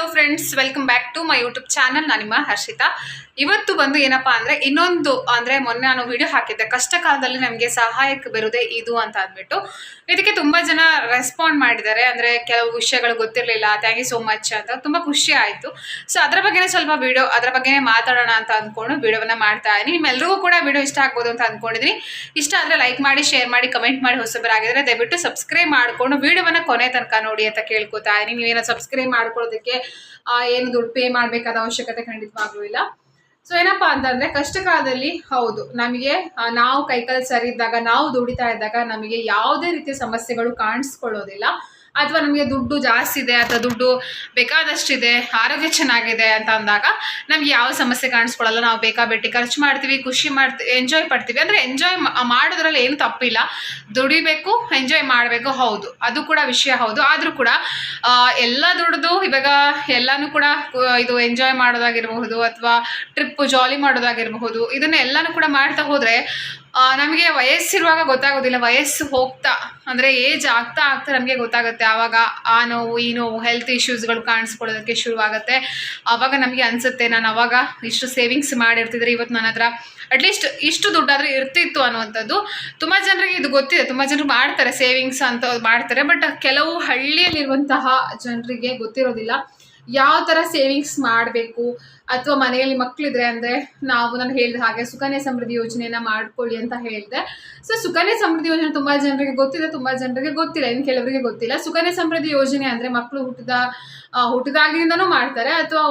Hello friends welcome back to my YouTube channel ನಾನು ನಿಮ್ಮ ಹರ್ಷಿತಾ. ಇವತ್ತು ಬಂದು ಏನಪ್ಪಾ ಅಂದ್ರೆ ಇನ್ನೊಂದು ಅಂದ್ರೆ ಮೊನ್ನೆ ನಾನು ವಿಡಿಯೋ ಹಾಕಿದ್ದೆ. ಕಷ್ಟ ಕಾಲದಲ್ಲಿ ನಮಗೆ ಸಹಾಯಕ್ಕೆ ಬರುದೇ ಇದು ಅಂತ ಅಂದ್ಬಿಟ್ಟು. ಇದಕ್ಕೆ ತುಂಬಾ ಜನ ರೆಸ್ಪಾಂಡ್ ಮಾಡಿದ್ದಾರೆ. ಅಂದ್ರೆ ಕೆಲವು ವಿಷಯಗಳು ಗೊತ್ತಿರಲಿಲ್ಲ. ಥ್ಯಾಂಕ್ ಯು ಸೋ ಮಚ್ ಅಂತ. ತುಂಬಾ ಖುಷಿ ಆಯ್ತು. ಸೊ ಅದರ ಬಗ್ಗೆನೇ ಸ್ವಲ್ಪ ವಿಡಿಯೋ ಅದರ ಬಗ್ಗೆನೇ ಮಾತಾಡೋಣ ಅಂತ ಅಂದ್ಕೊಂಡು ವಿಡಿಯೋವನ್ನ ಮಾಡ್ತಾ ಇದ್ದೀನಿ. ನಿಮ್ಮೆಲ್ಲರಿಗೂ ಕೂಡ ವಿಡಿಯೋ ಇಷ್ಟ ಆಗ್ಬೋದು ಅಂತ ಅಂದ್ಕೊಂಡಿದ್ದೀನಿ. ಇಷ್ಟ ಆದರೆ ಲೈಕ್ ಮಾಡಿ ಶೇರ್ ಮಾಡಿ ಕಮೆಂಟ್ ಮಾಡಿ ಹೊಸಬರಾಗಿದ್ದರೆ ದಯವಿಟ್ಟು ಸಬ್ಸ್ಕ್ರೈಬ್ ಮಾಡ್ಕೊಂಡು ವಿಡಿಯೋವನ್ನ ಕೊನೆ ತನಕ ನೋಡಿ ಅಂತ ಕೇಳ್ಕೊತಾ ಇದ್ದೀನಿ. ನೀವೇನೋ ಸಬ್ಸ್ಕ್ರೈಬ್ ಮಾಡ್ಕೊಳ್ಳೋದಕ್ಕೆ ಏನು ದುಡ್ಡು ಪೇ ಮಾಡಬೇಕಾದ ಅವಶ್ಯಕತೆ ಖಂಡಿತವಾಗ್ಲೂ ಇಲ್ಲ. ಸೊ ಏನಪ್ಪಾ ಅಂತಂದ್ರೆ ಕಷ್ಟ ಕಾಲದಲ್ಲಿ ಹೌದು, ನಮಗೆ ನಾವು ಕೈಕಲ್ ಸರಿ ಇದ್ದಾಗ ನಾವು ದುಡಿತಾ ಇದ್ದಾಗ ನಮಗೆ ಯಾವುದೇ ರೀತಿಯ ಸಮಸ್ಯೆಗಳು ಕಾಣಿಸ್ಕೊಳ್ಳೋದಿಲ್ಲ. ಅಥವಾ ನಮಗೆ ದುಡ್ಡು ಜಾಸ್ತಿ ಇದೆ ಅಥವಾ ದುಡ್ಡು ಬೇಕಾದಷ್ಟಿದೆ, ಆರೋಗ್ಯ ಚೆನ್ನಾಗಿದೆ ಅಂತ ಅಂದಾಗ ನಮ್ಗೆ ಯಾವ ಸಮಸ್ಯೆ ಕಾಣಿಸ್ಕೊಳ್ಳಲ್ಲ. ನಾವು ಬೇಕಾಬಿಟ್ಟಿ ಖರ್ಚು ಮಾಡ್ತೀವಿ, ಖುಷಿ ಮಾಡ್ತೀವಿ ಎಂಜಾಯ್ ಪಡ್ತೀವಿ. ಅಂದರೆ ಎಂಜಾಯ್ ಮಾಡೋದ್ರಲ್ಲಿ ಏನು ತಪ್ಪಿಲ್ಲ. ದುಡಿಬೇಕು ಎಂಜಾಯ್ ಮಾಡಬೇಕು, ಹೌದು. ಅದು ಕೂಡ ವಿಷಯ, ಹೌದು. ಆದರೂ ಕೂಡ ಎಲ್ಲ ದುಡ್ದು ಇವಾಗ ಎಲ್ಲನೂ ಕೂಡ ಇದು ಎಂಜಾಯ್ ಮಾಡೋದಾಗಿರಬಹುದು ಅಥವಾ ಟ್ರಿಪ್ ಜಾಲಿ ಮಾಡೋದಾಗಿರಬಹುದು. ಇದನ್ನ ಎಲ್ಲನೂ ಕೂಡ ಮಾಡ್ತಾ ಹೋದರೆ ನಮಗೆ ವಯಸ್ಸಿರುವಾಗ ಗೊತ್ತಾಗೋದಿಲ್ಲ, ವಯಸ್ಸು ಹೋಗ್ತಾ, ಅಂದರೆ ಏಜ್ ಆಗ್ತಾ ಆಗ್ತಾ ನಮಗೆ ಗೊತ್ತಾಗುತ್ತೆ. ಆವಾಗ ಆ ನೋವು, ಈ ನೋವು ಹೆಲ್ತ್ ಇಶ್ಯೂಸ್ಗಳು ಕಾಣಿಸ್ಕೊಳ್ಳೋದಕ್ಕೆ ಶುರುವಾಗುತ್ತೆ. ಆವಾಗ ನಮಗೆ ಅನಿಸುತ್ತೆ, ನಾನು ಅವಾಗ ಇಷ್ಟು ಸೇವಿಂಗ್ಸ್ ಮಾಡಿರ್ತಿದ್ರೆ ಇವತ್ತು ನನ್ನ ಹತ್ರ ಅಟ್ಲೀಸ್ಟ್ ಇಷ್ಟು ದುಡ್ಡಾದರೂ ಇರ್ತಿತ್ತು ಅನ್ನುವಂಥದ್ದು. ತುಂಬ ಜನರಿಗೆ ಇದು ಗೊತ್ತಿದೆ, ತುಂಬ ಜನರು ಮಾಡ್ತಾರೆ ಸೇವಿಂಗ್ಸ್ ಅಂತ ಮಾಡ್ತಾರೆ ಬಟ್ ಕೆಲವು ಹಳ್ಳಿಯಲ್ಲಿರುವಂತಹ ಜನರಿಗೆ ಗೊತ್ತಿರೋದಿಲ್ಲ. ಯಾವ ಥರ ಸೇವಿಂಗ್ಸ್ ಮಾಡಬೇಕು? ಅಥವಾ ಮನೆಯಲ್ಲಿ ಮಕ್ಕಳಿದ್ರೆ ಅಂದರೆ ನಾವು ನಾನು ಹೇಳಿದ ಹಾಗೆ ಸುಕನ್ಯಾ ಸಮೃದ್ಧಿ ಯೋಜನೆಯನ್ನ ಮಾಡ್ಕೊಳ್ಳಿ ಅಂತ ಹೇಳಿದೆ. ಸೊ ಸುಕನ್ಯಾ ಸಮೃದ್ಧಿ ಯೋಜನೆ ತುಂಬ ಜನರಿಗೆ ಗೊತ್ತಿದೆ, ತುಂಬ ಜನರಿಗೆ ಗೊತ್ತಿಲ್ಲ, ಇನ್ನು ಕೆಲವರಿಗೆ ಗೊತ್ತಿಲ್ಲ. ಸುಕನ್ಯಾ ಸಮೃದ್ಧಿ ಯೋಜನೆ ಅಂದರೆ ಮಕ್ಕಳು ಹುಟ್ಟಿದ ಹುಟ್ಟಿದಾಗಿನಿಂದನೂ ಮಾಡ್ತಾರೆ, ಅಥವಾ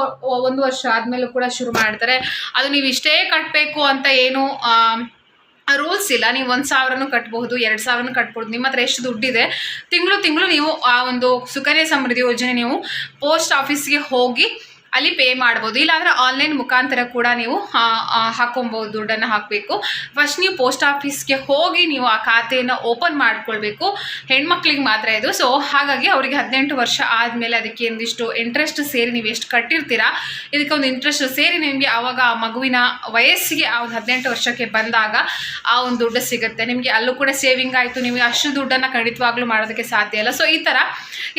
ಒಂದು ವರ್ಷ ಆದಮೇಲೂ ಕೂಡ ಶುರು ಮಾಡ್ತಾರೆ. ಅದು ನೀವು ಇಷ್ಟೇ ಕಟ್ಟಬೇಕು ಅಂತ ಏನು ರೂಲ್ಸ್ ಇಲ್ಲ. ನೀವು ಒಂದು ಸಾವಿರನೂ ಕಟ್ಬಹುದು, ಎರಡು ಸಾವಿರನೂ ಕಟ್ಬೋದು. ನಿಮ್ಮ ಹತ್ರ ಎಷ್ಟು ದುಡ್ಡಿದೆ, ತಿಂಗಳು ತಿಂಗಳು ನೀವು ಆ ಒಂದು ಸುಕನ್ಯಾ ಸಮೃದ್ಧಿ ಯೋಜನೆ ನೀವು ಪೋಸ್ಟ್ ಆಫೀಸ್ಗೆ ಹೋಗಿ ಅಲ್ಲಿ ಪೇ ಮಾಡ್ಬೋದು. ಇಲ್ಲಾಂದರೆ ಆನ್ಲೈನ್ ಮುಖಾಂತರ ಕೂಡ ನೀವು ಹಾಕೊಬೋದು, ದುಡ್ಡನ್ನು ಹಾಕಬೇಕು. ಫಸ್ಟ್ ನೀವು ಪೋಸ್ಟ್ ಆಫೀಸ್ಗೆ ಹೋಗಿ ನೀವು ಆ ಖಾತೆಯನ್ನು ಓಪನ್ ಮಾಡ್ಕೊಳ್ಬೇಕು. ಹೆಣ್ಮಕ್ಳಿಗೆ ಮಾತ್ರ ಇದು. ಸೊ ಹಾಗಾಗಿ ಅವರಿಗೆ ಹದಿನೆಂಟು ವರ್ಷ ಆದಮೇಲೆ ಅದಕ್ಕೆ ಒಂದಿಷ್ಟು ಇಂಟ್ರೆಸ್ಟ್ ಸೇರಿ ನೀವು ಎಷ್ಟು ಕಟ್ಟಿರ್ತೀರಾ? ಇದಕ್ಕೆ ಒಂದು ಇಂಟ್ರೆಸ್ಟ್ ಸೇರಿ ನಿಮಗೆ ಆವಾಗ ಆ ಮಗುವಿನ ವಯಸ್ಸಿಗೆ ಆ ಒಂದು ಹದಿನೆಂಟು ವರ್ಷಕ್ಕೆ ಬಂದಾಗ ಆ ಒಂದು ದುಡ್ಡು ಸಿಗುತ್ತೆ. ನಿಮಗೆ ಅಲ್ಲೂ ಕೂಡ ಸೇವಿಂಗ್ ಆಯಿತು. ನಿಮಗೆ ಅಷ್ಟು ದುಡ್ಡನ್ನು ಖಂಡಿತವಾಗ್ಲೂ ಮಾಡೋದಕ್ಕೆ ಸಾಧ್ಯ ಇಲ್ಲ. ಸೊ ಈ ಥರ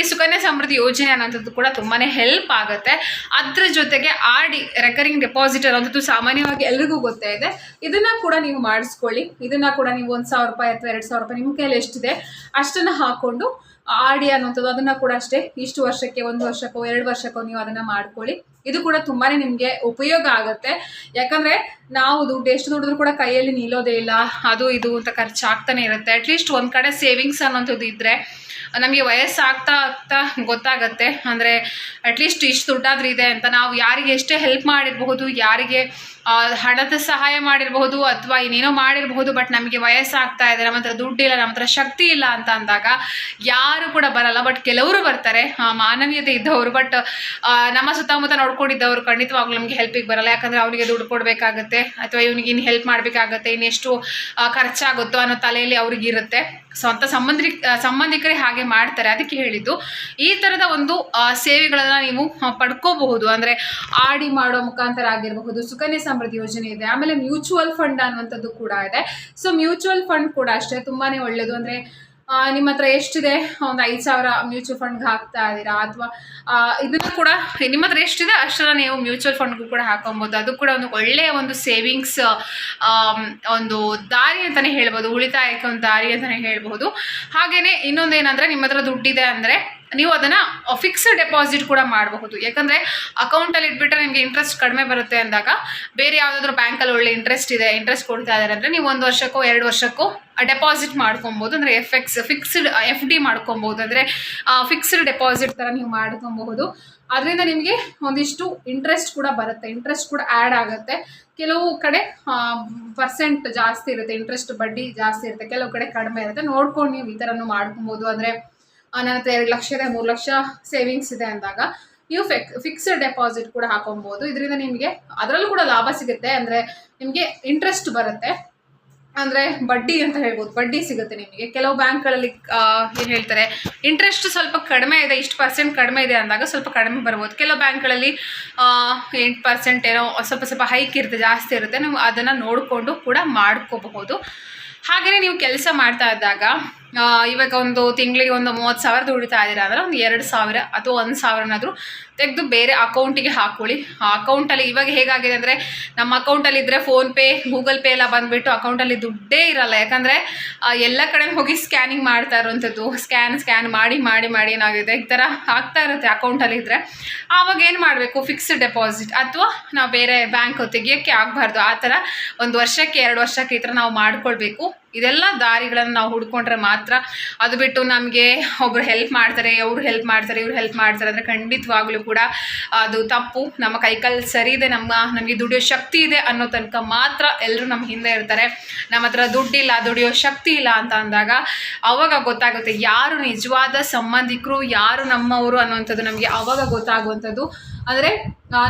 ಈ ಸುಕನ್ಯಾ ಸಮೃದ್ಧಿ ಯೋಜನೆ ಅನ್ನೋಂಥದ್ದು ಕೂಡ ತುಂಬಾ ಹೆಲ್ಪ್ ಆಗುತ್ತೆ. ಅದ್ರ ಜೊತೆಗೆ ಆರ್ ಡಿ ರೆಕರಿಂಗ್ ಡೆಪಾಸಿಟ್ ಅನ್ನೋದು ಸಾಮಾನ್ಯವಾಗಿ ಎಲ್ರಿಗೂ ಗೊತ್ತೇ ಇದೆ. ಇದನ್ನ ಕೂಡ ನೀವು ಮಾಡಿಸ್ಕೊಳ್ಳಿ. ಇದನ್ನ ಕೂಡ ನೀವು ಒಂದು ಸಾವಿರ ರೂಪಾಯಿ ಅಥವಾ ಎರಡು ಸಾವಿರ ರೂಪಾಯಿ ನಿಮ್ಮ ಕೈಯಲ್ಲಿ ಎಷ್ಟಿದೆ ಅಷ್ಟನ್ನು ಹಾಕೊಂಡು ಆರ್ ಡಿ ಅನ್ನುವಂಥದ್ದು ಅದನ್ನು ಕೂಡ ಅಷ್ಟೇ. ಇಷ್ಟು ವರ್ಷಕ್ಕೆ, ಒಂದು ವರ್ಷಕ್ಕೋ, ಎರಡು ವರ್ಷಕ್ಕೋ ನೀವು ಅದನ್ನು ಮಾಡ್ಕೊಳ್ಳಿ. ಇದು ಕೂಡ ತುಂಬಾ ನಿಮಗೆ ಉಪಯೋಗ ಆಗುತ್ತೆ. ಯಾಕಂದರೆ ನಾವು ದುಡ್ಡು ಎಷ್ಟು ದುಡಿದ್ರೂ ಕೂಡ ಕೈಯಲ್ಲಿ ನಿಲ್ಲೋದೇ ಇಲ್ಲ. ಅದು ಇದು ಅಂತ ಖರ್ಚಾಗ್ತಾನೆ ಇರುತ್ತೆ. ಅಟ್ಲೀಸ್ಟ್ ಒಂದು ಕಡೆ ಸೇವಿಂಗ್ಸ್ ಅನ್ನೋಂಥದ್ದು ಇದ್ದರೆ ನಮಗೆ ವಯಸ್ಸಾಗ್ತಾ ಆಗ್ತಾ ಗೊತ್ತಾಗತ್ತೆ. ಅಂದರೆ ಅಟ್ಲೀಸ್ಟ್ ಇಷ್ಟು ದುಡ್ಡಾದ್ರೂ ಇದೆ ಅಂತ. ನಾವು ಯಾರಿಗೆ ಎಷ್ಟೇ ಹೆಲ್ಪ್ ಮಾಡಿರಬಹುದು, ಯಾರಿಗೆ ಹಣದ ಸಹಾಯ ಮಾಡಿರಬಹುದು ಅಥವಾ ಇನ್ನೇನೋ ಮಾಡಿರಬಹುದು ಬಟ್ ನಮಗೆ ವಯಸ್ಸಾಗ್ತಾ ಇದೆ ನಮ್ಮ ಹತ್ರ ದುಡ್ಡಿಲ್ಲ ನಮ್ಮ ಹತ್ರ ಶಕ್ತಿ ಇಲ್ಲ ಅಂತ ಅಂದಾಗ ಯಾರು ಕೂಡ ಬರಲ್ಲ. ಬಟ್ ಕೆಲವರು ಬರ್ತಾರೆ ಮಾನವೀಯತೆ ಇದ್ದವರು. ಬಟ್ ನಮ್ಮ ಸುತ್ತಮುತ್ತ ನೋಡ್ಕೊಂಡಿದ್ದವರು ಖಂಡಿತವಾಗ್ಲೂ ನಮಗೆ ಹೆಲ್ಪಿಗೆ ಬರಲ್ಲ. ಯಾಕಂದರೆ ಅವನಿಗೆ ದುಡ್ಡು ಕೊಡಬೇಕಾಗುತ್ತೆ, ಅಥವಾ ಇವನಿಗೆ ಇನ್ನು ಹೆಲ್ಪ್ ಮಾಡಬೇಕಾಗತ್ತೆ ಇನ್ನೆಷ್ಟು ಖರ್ಚಾಗುತ್ತೋ ಅನ್ನೋ ತಲೆಯಲ್ಲಿ ಅವ್ರಿಗೆ ಇರುತ್ತೆ. ಸೊ ಅಂತ ಸಂಬಂಧಿ ಸಂಬಂಧಿಕರೇ ಹಾಗೆ ಮಾಡ್ತಾರೆ. ಅದಕ್ಕೆ ಹೇಳಿದ್ದು, ಈ ಥರದ ಒಂದು ಸೇವೆಗಳನ್ನ ನೀವು ಪಡ್ಕೋಬಹುದು. ಅಂದರೆ ಆಡಿ ಮಾಡೋ ಮುಖಾಂತರ ಆಗಿರಬಹುದು, ಸುಕನ್ಯಾ ಸಮೃದ್ಧಿ ಯೋಜನೆ ಇದೆ. ಆಮೇಲೆ ಮ್ಯೂಚುವಲ್ ಫಂಡ್ ಅನ್ನುವಂಥದ್ದು ಕೂಡ ಇದೆ. ಸೊ ಮ್ಯೂಚುವಲ್ ಫಂಡ್ ಕೂಡ ಅಷ್ಟೇ ತುಂಬಾ ಒಳ್ಳೆಯದು ಅಂದರೆ ನಿಮ್ಮ ಹತ್ರ ಎಷ್ಟಿದೆ? ಒಂದು ಐದು ಸಾವಿರ ಮ್ಯೂಚುವಲ್ ಫಂಡ್ಗೆ ಹಾಕ್ತಾ ಇದ್ದೀರಾ? ಅಥವಾ ಇದನ್ನ ಕೂಡ ನಿಮ್ಮ ಹತ್ರ ಎಷ್ಟಿದೆ ಅಷ್ಟರ ನೀವು ಮ್ಯೂಚುವಲ್ ಫಂಡ್ಗೂ ಕೂಡ ಹಾಕೊಬೋದು. ಅದು ಕೂಡ ಒಂದು ಒಳ್ಳೆಯ ಒಂದು ಸೇವಿಂಗ್ಸ್ ಒಂದು ದಾರಿ ಅಂತಲೇ ಹೇಳ್ಬೋದು. ಉಳಿತಾಯಕ್ಕೆ ಒಂದು ದಾರಿ ಅಂತಲೇ ಹೇಳ್ಬೋದು ಹಾಗೆಯೇ ಇನ್ನೊಂದೇನೆಂದರೆ, ನಿಮ್ಮ ಹತ್ರ ದುಡ್ಡಿದೆ ಅಂದರೆ ನೀವು ಅದನ್ನು ಫಿಕ್ಸ್ಡ್ ಡೆಪಾಸಿಟ್ ಕೂಡ ಮಾಡಬಹುದು. ಯಾಕಂದರೆ ಅಕೌಂಟಲ್ಲಿ ಇಟ್ಬಿಟ್ರೆ ನಿಮಗೆ ಇಂಟ್ರೆಸ್ಟ್ ಕಡಿಮೆ ಬರುತ್ತೆ ಅಂದಾಗ ಬೇರೆ ಯಾವುದಾದ್ರೂ ಬ್ಯಾಂಕಲ್ಲಿ ಒಳ್ಳೆ ಇಂಟ್ರೆಸ್ಟ್ ಇದೆ ಇಂಟ್ರೆಸ್ಟ್ ಕೊಡ್ತಾ ಇದ್ದಾರೆ ಅಂದರೆ ನೀವು ಒಂದು ವರ್ಷಕ್ಕೂ, ಎರಡು ವರ್ಷಕ್ಕೋ ಡೆಪಾಸಿಟ್ ಮಾಡ್ಕೊಬೋದು ಅಂದರೆ F X fixed F D ಮಾಡ್ಕೊಬೋದು ಅಂದರೆ ಫಿಕ್ಸ್ಡ್ ಡೆಪಾಸಿಟ್ ಥರ ನೀವು ಮಾಡ್ಕೊಬಹುದು. ಅದರಿಂದ ನಿಮಗೆ ಒಂದಿಷ್ಟು ಇಂಟ್ರೆಸ್ಟ್ ಕೂಡ ಬರುತ್ತೆ. ಇಂಟ್ರೆಸ್ಟ್ ಕೂಡ ಆ್ಯಡ್ ಆಗುತ್ತೆ. ಕೆಲವು ಕಡೆ ಪರ್ಸೆಂಟ್ ಜಾಸ್ತಿ ಇರುತ್ತೆ. ಇಂಟ್ರೆಸ್ಟ್ ಬಡ್ಡಿ ಜಾಸ್ತಿ ಇರುತ್ತೆ. ಕೆಲವು ಕಡೆ ಕಡಿಮೆ ಇರುತ್ತೆ. ನೋಡ್ಕೊಂಡು ನೀವು ಈ ಥರನೂ ಮಾಡ್ಕೊಬೋದು ಅಂದರೆ ನನ್ನ ಹತ್ರ ಎರಡು ಲಕ್ಷ ಇದೆ, ಮೂರು ಲಕ್ಷ ಸೇವಿಂಗ್ಸ್ ಇದೆ ಅಂದಾಗ, ನೀವು ಫಿಕ್ ಫಿಕ್ಸ್ಡ್ ಡೆಪಾಸಿಟ್ ಕೂಡ ಹಾಕೊಬೋದು. ಇದರಿಂದ ನಿಮಗೆ ಅದರಲ್ಲೂ ಕೂಡ ಲಾಭ ಸಿಗುತ್ತೆ. ಅಂದರೆ ನಿಮಗೆ ಇಂಟ್ರೆಸ್ಟ್ ಬರುತ್ತೆ. ಅಂದರೆ ಬಡ್ಡಿ ಅಂತ ಹೇಳ್ಬೋದು. ಬಡ್ಡಿ ಸಿಗುತ್ತೆ ನಿಮಗೆ. ಕೆಲವು ಬ್ಯಾಂಕ್ಗಳಲ್ಲಿ ಏನು ಹೇಳ್ತಾರೆ ಇಂಟ್ರೆಸ್ಟ್ ಸ್ವಲ್ಪ ಕಡಿಮೆ ಇದೆ, ಇಷ್ಟು ಪರ್ಸೆಂಟ್ ಕಡಿಮೆ ಇದೆ ಅಂದಾಗ ಸ್ವಲ್ಪ ಕಡಿಮೆ ಬರ್ಬೋದು. ಕೆಲವು ಬ್ಯಾಂಕ್ಗಳಲ್ಲಿ ಎಂಟು ಪರ್ಸೆಂಟ್ ಏನೋ ಸ್ವಲ್ಪ ಸ್ವಲ್ಪ ಹೈಕ್ ಇರುತ್ತೆ, ಜಾಸ್ತಿ ಇರುತ್ತೆ. ನೀವು ಅದನ್ನು ನೋಡಿಕೊಂಡು ಕೂಡ ಮಾಡ್ಕೋಬಹುದು. ಹಾಗೆಯೇ ನೀವು ಕೆಲಸ ಮಾಡ್ತಾ ಇದ್ದಾಗ ಇವಾಗ ಒಂದು ತಿಂಗಳಿಗೆ ಒಂದು ಮೂವತ್ತು ಸಾವಿರ ದುಡಿತಾ ಇದ್ದೀರಾ ಅಂದರೆ ಒಂದು ಎರಡು ಸಾವಿರ ಅಥವಾ ಒಂದು ಸಾವಿರನಾದರೂ ತೆಗೆದು ಬೇರೆ ಅಕೌಂಟಿಗೆ ಹಾಕೊಳ್ಳಿ. ಆ ಅಕೌಂಟಲ್ಲಿ ಇವಾಗ ಹೇಗಾಗಿದೆ ಅಂದರೆ ನಮ್ಮ ಅಕೌಂಟಲ್ಲಿ ಇದ್ದರೆ ಫೋನ್ಪೇ ಗೂಗಲ್ ಪೇ ಎಲ್ಲ ಬಂದುಬಿಟ್ಟು ಅಕೌಂಟಲ್ಲಿ ದುಡ್ಡೇ ಇರಲ್ಲ. ಯಾಕಂದರೆ ಎಲ್ಲ ಕಡೆ ಹೋಗಿ ಸ್ಕ್ಯಾನಿಂಗ್ ಮಾಡ್ತಾ ಇರೋವಂಥದ್ದು. ಸ್ಕ್ಯಾನ್ ಸ್ಕ್ಯಾನ್ ಮಾಡಿ ಮಾಡಿ ಮಾಡಿ ಏನಾಗಿದೆ? ಈ ಥರ ಆಗ್ತಾ ಇರುತ್ತೆ ಅಕೌಂಟಲ್ಲಿ ಇದ್ದರೆ ಆವಾಗ ಏನು ಮಾಡಬೇಕು? ಫಿಕ್ಸ್ಡ್ ಡೆಪಾಸಿಟ್ ಅಥವಾ ನಾವು ಬೇರೆ ಬ್ಯಾಂಕ್ ತೆಗಿಯೋಕ್ಕೆ ಆಗಬಾರ್ದು. ಆ ಥರ ಒಂದು ವರ್ಷಕ್ಕೆ, ಎರಡು ವರ್ಷಕ್ಕೆ ಈ ಥರ ನಾವು ಮಾಡ್ಕೊಳ್ಬೇಕು. ಇದೆಲ್ಲ ದಾರಿಗಳನ್ನು ನಾವು ಹುಡ್ಕೊಂಡ್ರೆ ಮಾತ್ರ ಅದು ಬಿಟ್ಟು ನಮಗೆ ಒಬ್ರು ಹೆಲ್ಪ್ ಮಾಡ್ತಾರೆ, ಅವ್ರು ಹೆಲ್ಪ್ ಮಾಡ್ತಾರೆ, ಇವ್ರು ಹೆಲ್ಪ್ ಮಾಡ್ತಾರೆ ಅಂದರೆ ಖಂಡಿತವಾಗ್ಲೂ ಕೂಡ ಅದು ತಪ್ಪು. ನಮ್ಮ ಕೈಕಾಲು ಸರಿ ಇದೆ, ನಮ್ಮ, ನಮಗೆ ದುಡಿಯೋ ಶಕ್ತಿ ಇದೆ ಅನ್ನೋ ತನಕ ಮಾತ್ರ ಎಲ್ಲರೂ ನಮ್ಮ ಹಿಂದೆ ಇರ್ತಾರೆ. ನಮ್ಮ ಹತ್ರ ದುಡ್ಡಿಲ್ಲ, ದುಡಿಯೋ ಶಕ್ತಿ ಇಲ್ಲ ಅಂತ ಅಂದಾಗ ಅವಾಗ ಗೊತ್ತಾಗುತ್ತೆ ಯಾರು ನಿಜವಾದ ಸಂಬಂಧಿಕರು, ಯಾರು ನಮ್ಮವರು ಅನ್ನುವಂಥದ್ದು ನಮಗೆ ಅವಾಗ ಗೊತ್ತಾಗುವಂಥದ್ದು. ಅಂದರೆ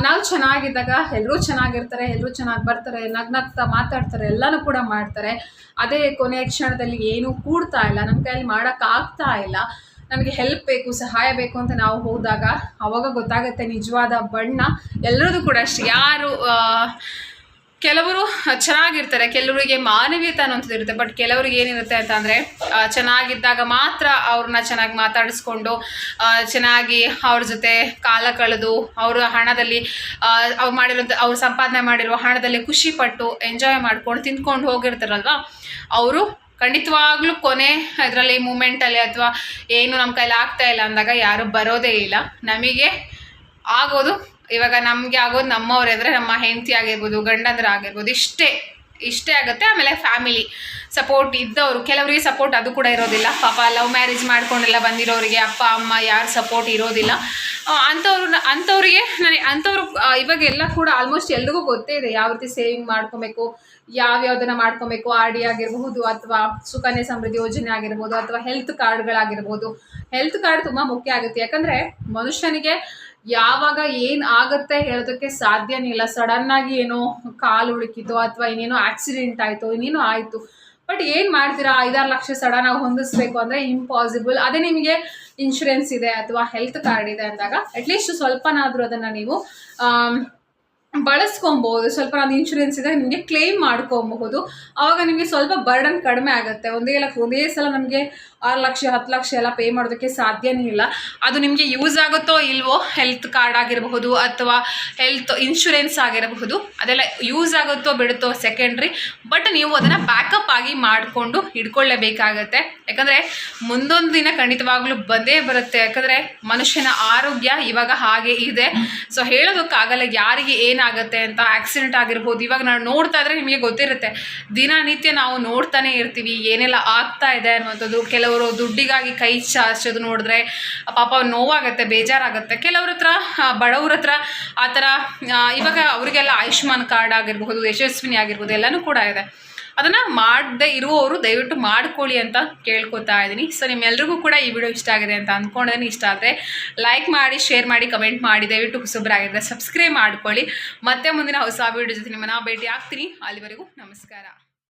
ನಾವು ಚೆನ್ನಾಗಿದ್ದಾಗ ಎಲ್ಲರೂ ಚೆನ್ನಾಗಿರ್ತಾರೆ ಎಲ್ಲರೂ ಚೆನ್ನಾಗಿ ಬರ್ತಾರೆ, ನಗ್ನಗ್ತಾ ಮಾತಾಡ್ತಾರೆ, ಎಲ್ಲನೂ ಕೂಡ ಮಾಡ್ತಾರೆ. ಅದೇ ಕೊನೆಯ ಕ್ಷಣದಲ್ಲಿ ಏನೂ ಕೂಡ್ತಾ ಇಲ್ಲ, ನಮ್ಮ ಕೈಯಲ್ಲಿ ಮಾಡೋಕ್ಕಾಗ್ತಾ ಇಲ್ಲ, ನನಗೆ ಹೆಲ್ಪ್ ಬೇಕು, ಸಹಾಯ ಬೇಕು ಅಂತ ನಾವು ಹೋದಾಗ ಅವಾಗ ಗೊತ್ತಾಗುತ್ತೆ ನಿಜವಾದ ಬಣ್ಣ ಎಲ್ಲರದು ಕೂಡ ಅಷ್ಟೇ. ಯಾರು ಕೆಲವರು ಚೆನ್ನಾಗಿರ್ತಾರೆ. ಕೆಲವರಿಗೆ ಮಾನವೀಯತೆ ಅನ್ನೋಂಥದ್ದು ಇರುತ್ತೆ. ಬಟ್ ಕೆಲವರಿಗೆ ಏನಿರುತ್ತೆ ಅಂತ ಅಂದರೆ ಚೆನ್ನಾಗಿದ್ದಾಗ ಮಾತ್ರ ಅವ್ರನ್ನ ಚೆನ್ನಾಗಿ ಮಾತಾಡಿಸ್ಕೊಂಡು ಚೆನ್ನಾಗಿ ಅವ್ರ ಜೊತೆ ಕಾಲ ಕಳೆದು, ಅವರ ಹಣದಲ್ಲಿ ಅವ್ರು ಮಾಡಿರೋಂಥ ಅವ್ರು ಸಂಪಾದನೆ ಮಾಡಿರುವ ಹಣದಲ್ಲಿ ಖುಷಿ ಪಟ್ಟು ಎಂಜಾಯ್ ಮಾಡ್ಕೊಂಡು ತಿಂದ್ಕೊಂಡು ಹೋಗಿರ್ತಾರಲ್ವ? ಅವರು ಖಂಡಿತವಾಗ್ಲೂ ಕೊನೆ ಅದರಲ್ಲಿ ಮೂಮೆಂಟಲ್ಲಿ ಅಥವಾ ಏನು ನಮ್ಮ ಕೈಲಿ ಆಗ್ತಾ ಇಲ್ಲ ಅಂದಾಗ ಯಾರು ಬರೋದೇ ಇಲ್ಲ. ನಮಗೆ ಆಗೋದು ಇವಾಗ ನಮಗೆ ಆಗೋದು ನಮ್ಮವ್ರೆ ಅಂದರೆ ನಮ್ಮ ಹೆಂಡತಿ ಆಗಿರ್ಬೋದು, ಗಂಡಂದ್ರ ಆಗಿರ್ಬೋದು, ಇಷ್ಟೇ ಇಷ್ಟೇ ಆಗುತ್ತೆ. ಆಮೇಲೆ ಫ್ಯಾಮಿಲಿ ಸಪೋರ್ಟ್ ಇದ್ದವರು, ಕೆಲವರಿಗೆ ಸಪೋರ್ಟ್ ಅದು ಕೂಡ ಇರೋದಿಲ್ಲ. ಪಾಪ ಲವ್ ಮ್ಯಾರೇಜ್ ಮಾಡ್ಕೊಂಡೆಲ್ಲ ಬಂದಿರೋರಿಗೆ ಅಪ್ಪ, ಅಮ್ಮ ಯಾರು ಸಪೋರ್ಟ್ ಇರೋದಿಲ್ಲ. ಅಂಥವ್ರು, ಅಂಥವ್ರಿಗೆ ನನಗೆ, ಅಂಥವ್ರು ಇವಾಗ ಎಲ್ಲ ಕೂಡ ಆಲ್ಮೋಸ್ಟ್ ಎಲ್ರಿಗೂ ಗೊತ್ತೇ ಇದೆ ಯಾವ ರೀತಿ ಸೇವಿಂಗ್ ಮಾಡ್ಕೊಬೇಕು ಯಾವ್ಯಾವ್ದನ್ನ ಮಾಡ್ಕೊಬೇಕು, ಆರ್ ಡಿ ಆಗಿರಬಹುದು ಅಥವಾ ಸುಕನ್ಯಾ ಸಮೃದ್ಧಿ ಯೋಜನೆ ಆಗಿರ್ಬೋದು ಅಥವಾ ಹೆಲ್ತ್ ಕಾರ್ಡ್ಗಳಾಗಿರ್ಬೋದು ಹೆಲ್ತ್ ಕಾರ್ಡ್ ತುಂಬ ಮುಖ್ಯ ಆಗುತ್ತೆ. ಯಾಕಂದರೆ ಮನುಷ್ಯನಿಗೆ ಯಾವಾಗ ಏನು ಆಗುತ್ತೆ ಹೇಳೋದಕ್ಕೆ ಸಾಧ್ಯನೇ ಇಲ್ಲ ಸಡನ್ನಾಗಿ ಏನೋ ಕಾಲು ಉಳುಕಿತು ಅಥವಾ ಇನ್ನೇನೋ ಆಕ್ಸಿಡೆಂಟ್ ಆಯಿತು, ಇನ್ನೇನೋ ಆಯಿತು. ಬಟ್ ಏನು ಮಾಡ್ತೀರಾ? ಐದಾರು ಲಕ್ಷ ಸಡನ್ ಆಗಿ ಹೊಂದಿಸ್ಬೇಕು ಅಂದರೆ ಇಂಪಾಸಿಬಲ್ ಅದೇ ನಿಮಗೆ ಇನ್ಶೂರೆನ್ಸ್ ಇದೆ ಅಥವಾ ಹೆಲ್ತ್ ಕಾರ್ಡ್ ಇದೆ ಅಂದಾಗ ಅಟ್ಲೀಸ್ಟ್ ಸ್ವಲ್ಪನಾದರೂ ಅದನ್ನು ನೀವು ಬಳಸ್ಕೊಬೋದು, ಸ್ವಲ್ಪ ಅದು ಇನ್ಶೂರೆನ್ಸ್ ಇದೆ ನಿಮಗೆ ಕ್ಲೇಮ್ ಮಾಡ್ಕೊಬಹುದು. ಆವಾಗ ನಿಮಗೆ ಸ್ವಲ್ಪ ಬರ್ಡನ್ ಕಡಿಮೆ ಆಗುತ್ತೆ. ಒಂದೇ ಲಕ್ಷ, ಒಂದೇ ಸಲ ನಮಗೆ ಆರು ಲಕ್ಷ, ಹತ್ತು ಲಕ್ಷ ಎಲ್ಲ ಪೇ ಮಾಡೋದಕ್ಕೆ ಸಾಧ್ಯನೇ ಇಲ್ಲ. ಅದು ನಿಮಗೆ ಯೂಸ್ ಆಗುತ್ತೋ ಇಲ್ವೋ ಹೆಲ್ತ್ ಕಾರ್ಡ್ ಆಗಿರಬಹುದು ಅಥವಾ ಹೆಲ್ತ್ ಇನ್ಶೂರೆನ್ಸ್ ಆಗಿರಬಹುದು, ಅದೆಲ್ಲ ಯೂಸ್ ಆಗುತ್ತೋ ಬಿಡುತ್ತೋ ಸೆಕೆಂಡ್ರಿ ಬಟ್ ನೀವು ಅದನ್ನು ಬ್ಯಾಕಪ್ ಆಗಿ ಮಾಡಿಕೊಂಡು ಇಟ್ಕೊಳ್ಳೇಬೇಕಾಗತ್ತೆ ಯಾಕಂದರೆ ಮುಂದೊಂದು ದಿನ ಖಂಡಿತವಾಗ್ಲೂ ಬಂದೇ ಬರುತ್ತೆ. ಯಾಕಂದರೆ ಮನುಷ್ಯನ ಆರೋಗ್ಯ ಇವಾಗ ಹಾಗೆ ಇದೆ. ಸೊ ಹೇಳೋದಕ್ಕಾಗಲ್ಲ ಯಾರಿಗೆ ಏನಾಗುತ್ತೆ ಅಂತ ಆಕ್ಸಿಡೆಂಟ್ ಆಗಿರ್ಬೋದು. ಇವಾಗ ನಾವು ನೋಡ್ತಾ ಇದ್ರೆ ನಿಮಗೆ ಗೊತ್ತಿರುತ್ತೆ. ದಿನನಿತ್ಯ ನಾವು ನೋಡ್ತಾನೆ ಇರ್ತೀವಿ. ಏನೆಲ್ಲ ಆಗ್ತಾ ಇದೆ ಅನ್ನುವಂಥದ್ದು. ಕೆಲವರು ದುಡ್ಡಿಗಾಗಿ ಕೈ ಚಾಚೋದು ನೋಡಿದ್ರೆ ಪಾಪ ನೋವಾಗುತ್ತೆ, ಬೇಜಾರಾಗುತ್ತೆ. ಕೆಲವ್ರ ಹತ್ರ ಬಡವ್ರ ಹತ್ರ ಆ ಥರ ಇವಾಗ ಅವರಿಗೆಲ್ಲ ಆಯುಷ್ಮಾನ್ ಕಾರ್ಡ್ ಆಗಿರ್ಬಹುದು, ಯಶಸ್ವಿನಿ ಆಗಿರ್ಬೋದು, ಎಲ್ಲನೂ ಕೂಡ ಇದೆ. ಅದನ್ನು ಮಾಡದೆ ಇರುವವರು ದಯವಿಟ್ಟು ಮಾಡ್ಕೊಳ್ಳಿ ಅಂತ ಕೇಳ್ಕೊತಾ ಇದ್ದೀನಿ. ಸೊ ನಿಮ್ಮೆಲ್ರಿಗೂ ಕೂಡ ಈ ವಿಡಿಯೋ ಇಷ್ಟ ಆಗಿದೆ ಅಂತ ಅಂದ್ಕೊಂಡೇನೆ ಇಷ್ಟ ಆದರೆ ಲೈಕ್ ಮಾಡಿ ಶೇರ್ ಮಾಡಿ ಕಮೆಂಟ್ ಮಾಡಿ. ದಯವಿಟ್ಟು ಹೊಸಬ್ರಾಗಿದ್ದರೆ ಸಬ್ಸ್ಕ್ರೈಬ್ ಮಾಡ್ಕೊಳ್ಳಿ. ಮತ್ತೆ ಮುಂದಿನ ಹೊಸ ವಿಡಿಯೋ ಜೊತೆ ನಿಮ್ಮನ್ನ ಭೇಟಿ ಆಗ್ತೀನಿ ಅಲ್ಲಿವರೆಗೂ ನಮಸ್ಕಾರ.